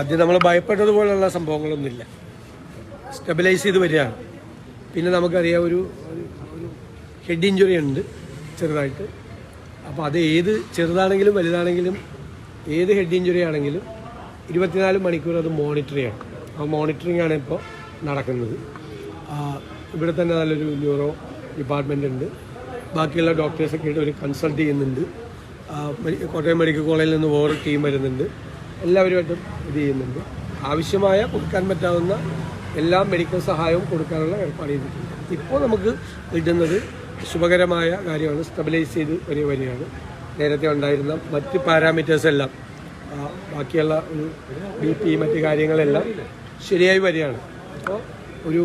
ആദ്യം നമ്മൾ ഭയപ്പെട്ടതുപോലുള്ള സംഭവങ്ങളൊന്നുമില്ല. സ്റ്റെബിലൈസ് ചെയ്ത് വരികയാണ്. പിന്നെ നമുക്കറിയാം ഒരു ഹെഡ് ഇഞ്ചുറി ഉണ്ട് ചെറുതായിട്ട്. അപ്പോൾ അത് ഏത് ചെറുതാണെങ്കിലും വലുതാണെങ്കിലും ഏത് ഹെഡ് ഇഞ്ചുറി ആണെങ്കിലും ഇരുപത്തിനാല് മണിക്കൂർ അത് മോണിറ്റർ ചെയ്യണം. ആ മോണിറ്ററിംഗ് ആണ് ഇപ്പോൾ നടക്കുന്നത്. ഇവിടെ തന്നെ നല്ലൊരു ന്യൂറോ ഡിപ്പാർട്ട്മെന്റ് ഉണ്ട്. ബാക്കിയുള്ള ഡോക്ടേഴ്സൊക്കെ ആയിട്ട് ഒരു കൺസൾട്ട് ചെയ്യുന്നുണ്ട്. കോട്ടയം മെഡിക്കൽ കോളേജിൽ നിന്ന് വേറെ ടീം വരുന്നുണ്ട്. എല്ലാവരുമായിട്ടും ഇത് ചെയ്യുന്നുണ്ട്. ആവശ്യമായ കൊടുക്കാൻ പറ്റാവുന്ന എല്ലാ മെഡിക്കൽ സഹായവും കൊടുക്കാനുള്ള ഏർപ്പാട് ചെയ്തിട്ടുണ്ട്. ഇപ്പോൾ നമുക്ക് കിട്ടുന്നത് ശുഭകരമായ കാര്യമാണ്. സ്റ്റെബിലൈസ് ചെയ്ത് വരിക വരികയാണ്. നേരത്തെ ഉണ്ടായിരുന്ന മറ്റ് പാരാമീറ്റേഴ്സ് എല്ലാം ബാക്കിയുള്ള ഒരു ബി പി മറ്റ് കാര്യങ്ങളെല്ലാം ശരിയായി വരികയാണ്. അപ്പോൾ ഒരു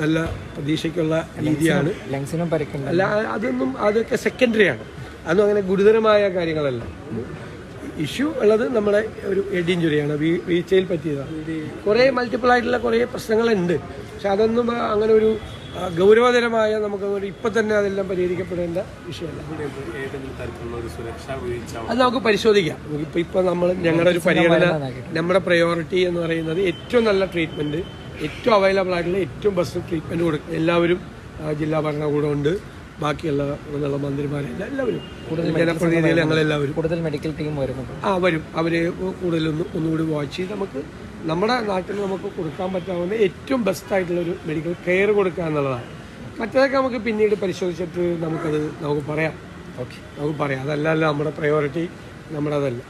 നല്ല പ്രതീക്ഷയ്ക്കുള്ള രീതിയാണ്. ലങ്സിനും അല്ല അതൊന്നും അതൊക്കെ സെക്കൻഡറി ആണ്. അതൊന്നും അങ്ങനെ ഗുരുതരമായ കാര്യങ്ങളല്ല. ഇഷ്യൂ ഉള്ളത് നമ്മുടെ ഒരു ഹെഡ് ഇഞ്ചുറിയാണ് വീഴ്ചയിൽ പറ്റിയതാണ് കുറേ മൾട്ടിപ്പിൾ ആയിട്ടുള്ള കുറേ പ്രശ്നങ്ങളുണ്ട്. പക്ഷെ അതൊന്നും അങ്ങനെ ഒരു ഗൗരവതരമായ നമുക്ക് ഇപ്പൊ തന്നെ അതെല്ലാം പരിഹരിക്കപ്പെടേണ്ട വിഷയമല്ല. അത് നമുക്ക് പരിശോധിക്കാം. ഇപ്പൊ ഇപ്പം നമ്മൾ ഞങ്ങളുടെ ഒരു പരിഗണന നമ്മുടെ പ്രയോറിറ്റി എന്ന് പറയുന്നത് ഏറ്റവും നല്ല ട്രീറ്റ്മെന്റ് ഏറ്റവും അവൈലബിൾ ആയിട്ടുള്ള ഏറ്റവും ബെസ്റ്റ് ട്രീറ്റ്മെന്റ് കൊടുക്കും എല്ലാവരും ജില്ലാ ഭരണകൂടമുണ്ട് ബാക്കിയുള്ള ഇവിടെയുള്ള മന്ത്രിമാരെല്ലാം എല്ലാവരും ജനപ്രതിനിധികൾ ഞങ്ങളെല്ലാവരും. കൂടുതൽ മെഡിക്കൽ ടീം വരുന്നുണ്ട്. ആ വരും. അവരെ കൂടുതലൊന്ന് ഒന്നുകൂടി വാച്ച് ചെയ്ത് നമുക്ക് നമ്മുടെ നാട്ടിൽ നമുക്ക് കൊടുക്കാൻ പറ്റാവുന്ന ഏറ്റവും ബെസ്റ്റായിട്ടുള്ളൊരു മെഡിക്കൽ കെയർ കൊടുക്കുക എന്നുള്ളതാണ്. മറ്റേതൊക്കെ നമുക്ക് പിന്നീട് പരിശോധിച്ചിട്ട് നമുക്കത് നമുക്ക് പറയാം. ഓക്കെ നമുക്ക് പറയാം. അതല്ല നമ്മുടെ പ്രയോറിറ്റി നമ്മുടെ അതല്ല.